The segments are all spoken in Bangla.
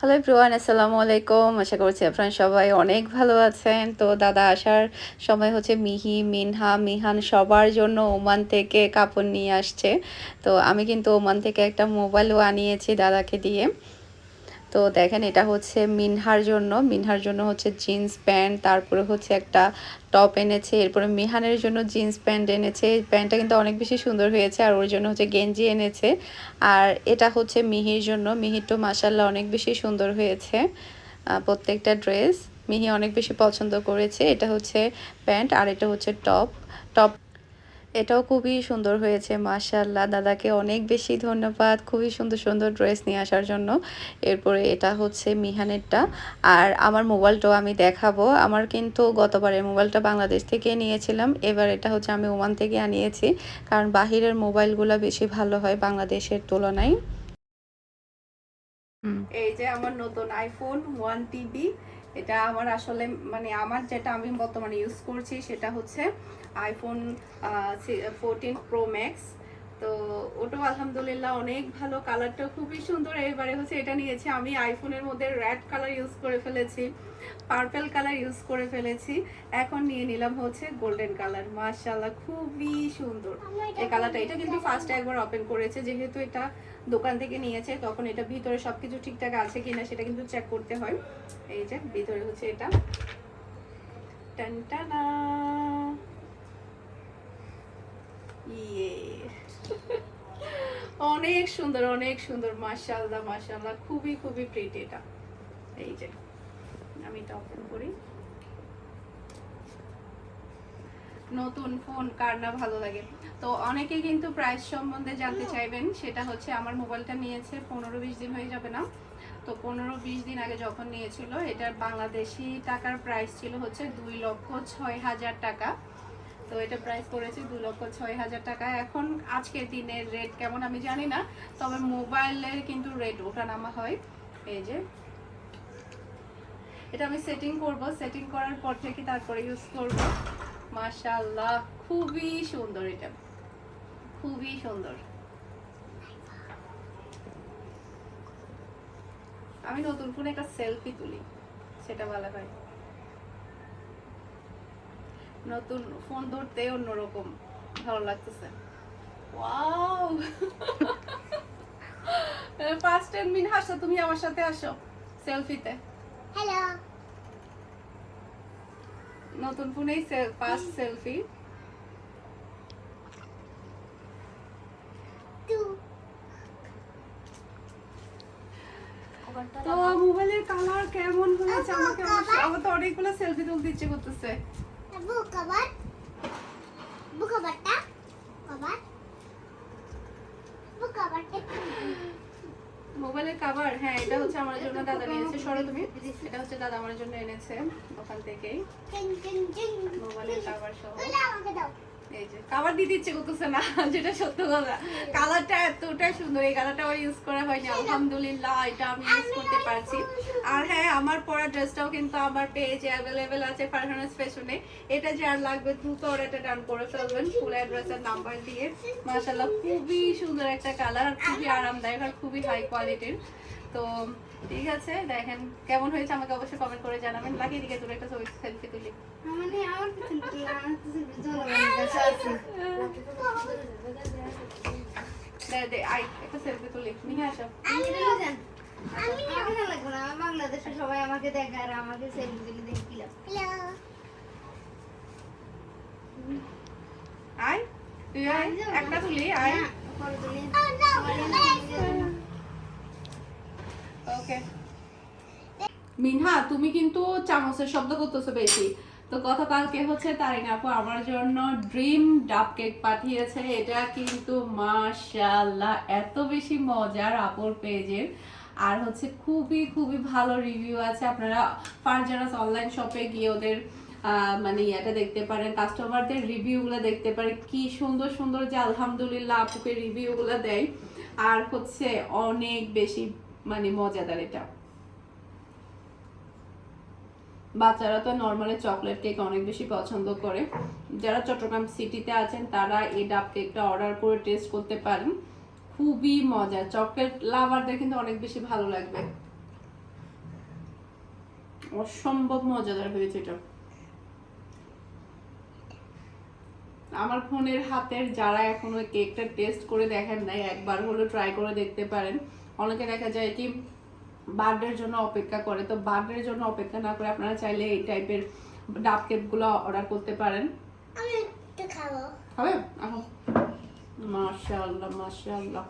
হ্যালো এভরিওয়ান আসসালামু আলাইকুম আশা করছি আপনার সবাই অনেক ভালো আছেন। তো দাদা, আসার সময় হচ্ছে মিহি, মিনহা, মিহান সবার জন্য ওমান থেকে কাপড় নিয়ে আসছে। তো আমি কিন্তু ওমান থেকে একটা মোবাইলও আনিয়েছি দাদাকে দিয়ে। তো দেখেন এটা হচ্ছে মিনহার জন্য। মিনহার জন্য হচ্ছে জিন্স প্যান্ট, তারপরে হচ্ছে একটা টপ এনেছে, এরপরে মিহানের জন্য জিন্স প্যান্ট এনেছে। প্যান্টটা কিন্তু অনেক বেশি সুন্দর হয়েছে আর ওর জন্য হচ্ছে গেঞ্জি এনেছে। আর এটা হচ্ছে মিহির জন্য। মিহির তো মাসাল্লাহ অনেক বেশি সুন্দর হয়েছে প্রত্যেকটা ড্রেস। মিহি অনেক বেশি পছন্দ করেছে। এটা হচ্ছে প্যান্ট আর এটা হচ্ছে টপ। টপ এটাও খুবই সুন্দর হয়েছে মাশাল্লাহ দাদাকে অনেক বেশি ধন্যবাদ। খুবই সুন্দর সুন্দর ড্রেস নিয়ে আসার জন্য। এরপরে এটা হচ্ছে মিহানেরটা। আর আমার মোবাইলটাও আমি দেখাবো। আমার কিন্তু গতবারের মোবাইলটা বাংলাদেশ থেকে নিয়েছিলাম। এবার এটা হচ্ছে আমি ওমান থেকে আনিয়েছি। কারণ বাহিরের মোবাইলগুলো বেশি ভালো হয় বাংলাদেশের তুলনায়। এই যে আমার নতুন আইফোন ওয়ান টিবি এটা আমার আসলে মানে আমার যেটা আমি বর্তমানে ইউজ করছি সেটা হচ্ছে আইফোন ফোরটিন প্রো ম্যাক্স তো ওটাও আলহামদুলিল্লাহ অনেক ভালো কালারটা খুবই সুন্দর। এবারে হচ্ছে এটা নিয়েছি। আমি আইফোনের মধ্যে রেড কালার ইউজ করে ফেলেছি পার্পেল কালার ইউজ করে ফেলেছি। এখন নিয়ে নিলাম হচ্ছে গোল্ডেন কালার মার্শাল্লাহ খুবই সুন্দর। এই কালারটা এটা কিন্তু ফার্স্ট একবার ওপেন করেছে। যেহেতু এটা দোকান থেকে নিয়েছে, তখন এটা ভিতরে সবকিছু ঠিকঠাক আছে কিনা সেটা কিন্তু চেক করতে হয়। এই যে, ভিতরে হচ্ছে এটা। টানটানা। ইয়ে অনেক সুন্দর অনেক সুন্দর। মাশাআল্লাহ মাশাআল্লাহ। খুবই খুবই প্রিটি এটা। এই যে আমি এটা ওপেন করি। নতুন ফোন কার না ভালো লাগে। তো অনেকে কিন্তু প্রাইস সম্বন্ধে জানতে চাইবেন সেটা হচ্ছে আমার মোবাইলটা নিয়েছে পনেরো বিশ দিন হয়ে যাবে না। তো পনেরো বিশ দিন আগে যখন নিয়েছিল এটার বাংলাদেশি টাকার প্রাইস ছিল হচ্ছে দুই লক্ষ ছয় হাজার টাকা। তো এটা প্রাইস পড়েছে দুই লক্ষ ছয় হাজার টাকা। এখন আজকের দিনের রেট কেমন আমি জানি না, তবে মোবাইলের কিন্তু রেট ওঠা নামা হয়। এই যে। এটা আমি সেটিং করব। সেটিং করার পর থেকে তারপরে ইউজ করব। মাশাআল্লাহ, খুবই সুন্দর এটা। খুবই সুন্দর। আমি নতুন ফোনে একটা সেলফি তুলি, সেটা ভালো হয়। নতুন ফোন ধরতে অন্যরকম ভালো লাগতেছে। ওয়াও! ফার্স্ট টেন মিনিট হাসো তুমি আমার সাথে আসো সেলফিতে। হ্যালো নতুন ফোনেই ফার্স্ট সেলফি তো মোবাইলের কালার কেমন হয়েছে? আমাকে আমার তো অনেকগুলো সেলফি তুলতে ইচ্ছে করতেছে। কভার মোবাইলের কভার হ্যাঁ এটা হচ্ছে আমার জন্য দাদা নিয়েছে। সরো তুমি। এটা হচ্ছে দাদা আমার জন্য এনেছে ওখান থেকেই। মোবাইলের কভার সহ। এই যে কাভার দিতে ইচ্ছে করতেছে না যেটা সত্য কথা। কালারটা এতটা সুন্দর এই কালারটা আমার ইউজ করা হয়নি। আলহামদুলিল্লাহ এটা আমি ইউজ করতে পারছি। আর হ্যাঁ আমার পরা ড্রেসটাও কিন্তু আমার পেজে অ্যাভেলেবেল আছে পারফরমেন্স ফ্যাশনে এটা যে আর লাগবে দ্রুত অর্ডারটা ডান করে ফেলবেন ফুল অ্যাড্রেসের নাম্বার দিয়ে। মাশাআল্লাহ, খুবই সুন্দর একটা কালার আর খুবই আরামদায়ক আর খুবই হাই কোয়ালিটির তো, ঠিক আছে, দেখেন কেমন হয়েছে আমাকে অবশ্যই কমেন্ট করে জানাবেন। বাকি দিকে দূরে একটা ছবি সেলফি তুলি। একটা সেলফি তুলি। নিয়ে আসো। বাংলাদেশে সবাই আমাকে দেখে আর আমাকে আয় তুই আয় একটা তুলি আয়। ওকে মিনহা তুমি কিন্তু চামচের শব্দ করতেছো বেশি। তো গতকালকে হচ্ছে তারিন আপু আমার জন্য ড্রিম ডাব কেক পাঠিয়েছে। এটা কিন্তু মাশাআল্লাহ এত বেশি মজার আপুর পেজের আর হচ্ছে খুবই খুবই ভালো রিভিউ আছে। আপনারা ফারজানাস অনলাইন শপে গিয়ে ওদের মানে ইয়েটা দেখতে পারেন কাস্টমারদের রিভিউগুলো দেখতে পারেন। কি সুন্দর সুন্দর যে আলহামদুলিল্লাহ আপুকে রিভিউগুলো দেয়। আর হচ্ছে অনেক বেশি মানে মজাদার এটা। বাচ্চারা তো নর্মালি চকলেট কেক অনেক বেশি পছন্দ করে। যারা চট্টগ্রাম সিটিতে আছেন, তারা এই ডাব কেকটা অর্ডার করে টেস্ট করতে পারেন। খুবই মজা চকলেট লাভারদের কিন্তু অনেক বেশি ভালো লাগবে। অসম্ভব মজাদার হয়েছে এটা। আমার ফোনের হাতের যারা এখনও কেকটা টেস্ট করে দেখেন নাই একবার হলো ট্রাই করে দেখতে পারেন। অনেকে দেখা যায় কি বার্থডের জন্য অপেক্ষা করে। তো বার্থডের জন্য অপেক্ষা না করে আপনারা চাইলে এই টাইপের ডাব কেকগুলো অর্ডার করতে পারেন। আমি একটু খাব। হবে? এখন মাশাআল্লাহ মাশাআল্লাহ।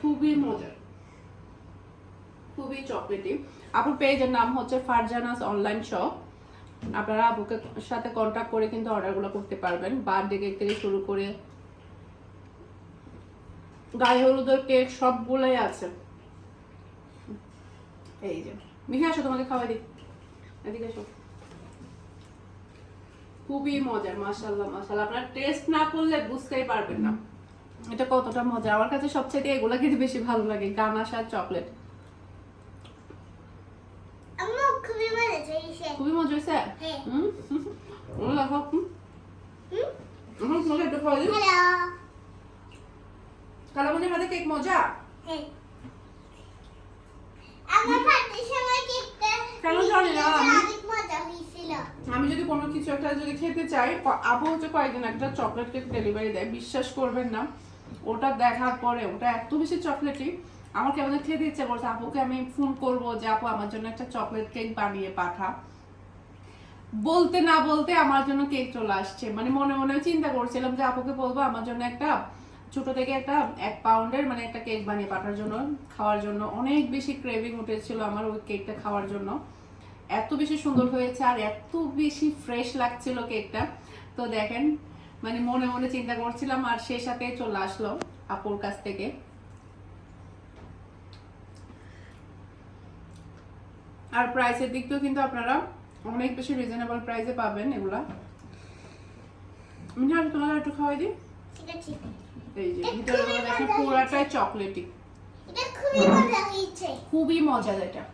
খুবই মজার। খুবই চকলেটি। আপুর পেজের নাম হচ্ছে ফারজানাস অনলাইন শপ। আপনারা আপুকে সাথে কন্ট্যাক্ট করে কিন্তু অর্ডারগুলো করতে পারবেন। বার্থডে কেক থেকে শুরু করে গায়ে হলুদের কেক সবগুলোই আছে। এই যে। মিহি, আসো তোমাকে খাওয়াই দিই। এদিকে আসো খুবই মজার মাশাল্লাহ মাশাল্লাহ আপনার টেস্ট না করলে বুঝতেই পারবেন না। এটা কতটা মজা। আমার কাছে সবচেয়ে এগুলা খেতে বেশি ভালো লাগে গানাশ আর চকলেট। খুবই মজা হয়েছে। হ্যাঁ। কালামনির হাতে কেক মজা? হ্যাঁ। কেন জানি না, আমি- যদি কোনো কিছু একটা যদি খেতে চাই আপু হচ্ছে কয়েকদিন একটা চকলেট কেক ডেলিভারি দেয়, বিশ্বাস করবেন না। ওটা দেখার পরে, ওটা এত বেশি চকলেটই আমার কেমন খেতে ইচ্ছে করছে। আপুকে আমি ফোন করব যে, আপু, আমার জন্য একটা চকলেট কেক বানিয়ে পাঠা। বলতে না বলতে আমার জন্য কেক চলে আসছে। মানে মনে মনে চিন্তা করছিলাম যে আপুকে বলব আমার জন্য একটা ছোট থেকে একটা এক পাউন্ডের মানে একটা কেক বানিয়ে পাঠার জন্য, খাওয়ার জন্য। অনেক বেশি ক্রেভিং উঠেছিল আমার ওই কেকটা খাওয়ার জন্য। এত বেশি সুন্দর হয়েছে আর এত বেশি ফ্রেশ লাগছিল কেকটা তো দেখেন মানে মনে মনে চিন্তা করছিলাম আর সে সাথে চলে আসলো আপুর কাছ থেকে। আর প্রাইসের দিক দিয়েও কিন্তু আপনারা অনেক বেশি রিজনেবল প্রাইসে পাবেন এগুলা। মিঠা তোমাকে একটু খাওয়াই দিই? এই যে ভিতরে পুরাটাই চকলেটি এটা খুবই মজা এটা।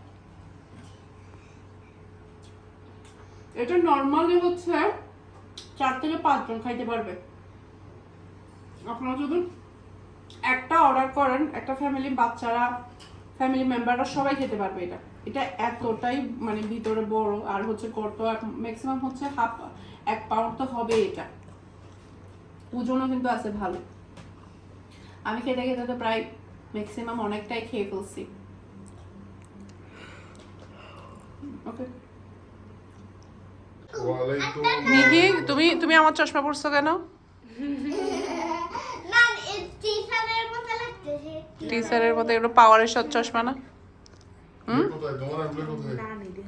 এটা নর্মালি হচ্ছে চার থেকে পাঁচজন খাইতে পারবে। আপনারা যদি একটা অর্ডার করেন, একটা ফ্যামিলি বাচ্চারা ফ্যামিলি মেম্বাররা সবাই খেতে পারবে এটা। এটা এতটাই মানে ভিতরে বড়, আর হচ্ছে কত ম্যাক্সিমাম হচ্ছে হাফ এক পাউন্ড তো হবে এটা। ওজনও কিন্তু আছে ভালো। আমি খেতে খেতে তো প্রায় ম্যাক্সিমাম অনেকটাই খেয়ে ফেলছি। ওকে মিহি তুমি তুমি আমার চশমা পরছো কেন? টিচারের মতো এগুলো পাওয়ারের সব চশমা না। কোথায়?